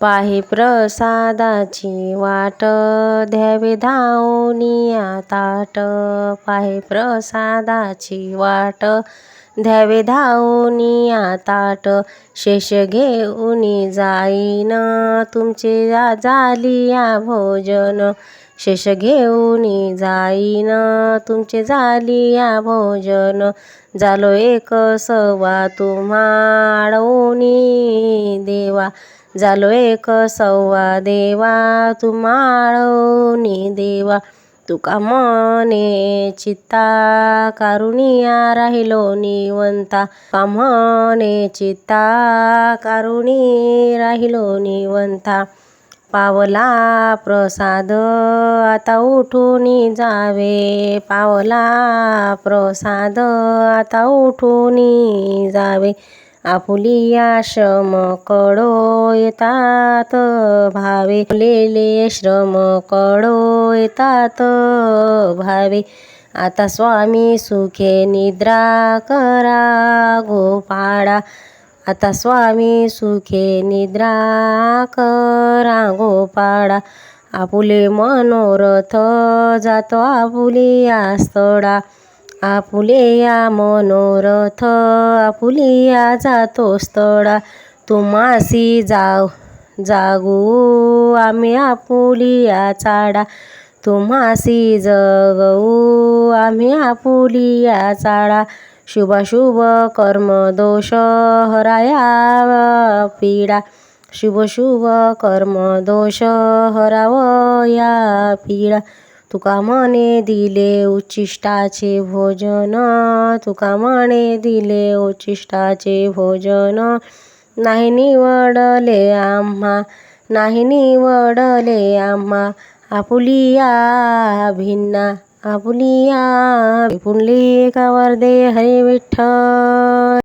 पाहे प्रसादाची वाट द्यावे धावनिया ताट. पाहे प्रसादाची वाट द्यावे धावनिया ताट शेष घेऊनी जाईन. तुमचे झालिया भोजन शेष घेऊनी जाईन. तुमचे झालिया भोजन झालो एक सवा तुम्हाळोनी देवा झालो एक सव्वा देवा तुम्हाळोनी देवा तुका मने चित्ता कारुणिया राहिलो निवंता. तुका म्हणे चित्ता कारुणी राहिलो निवंता. पावला प्रसाद आता उठून जावे. पावला प्रसाद आता उठून जावे. आपुलिया आश्रम कडो येतात भावे फुलेले श्रम कडो येतात भावे. आता स्वामी सुखे निद्रा करा गोपाळा. आता स्वामी सुखे निद्रा करा गोपाळा. आपुले मनोरथ जातो आपुलिया स्थळा. आपुलिया मनोरथ आपुलिया जातो स्थळा. तुम्हासी जाव जागू आम्ही आपुलिया चाडा. तुम्हासी जगऊ आम्ही आपुलिया चाडा. शुभाशुभ कर्म दोष हराया पीडा. शुभ शुभ कर्म दोष हरावया पीडा. तुका म्हणे दिले उच्चिष्टाचे भोजन तुका म्हणे दिले उच्चिष्टाचे भोजन. नाही निवडले आम्हा नाही निवडले आम्हा आपुलिया भिन्ना आपुलिया पुंडलिकावर दे हरे विठ्ठल.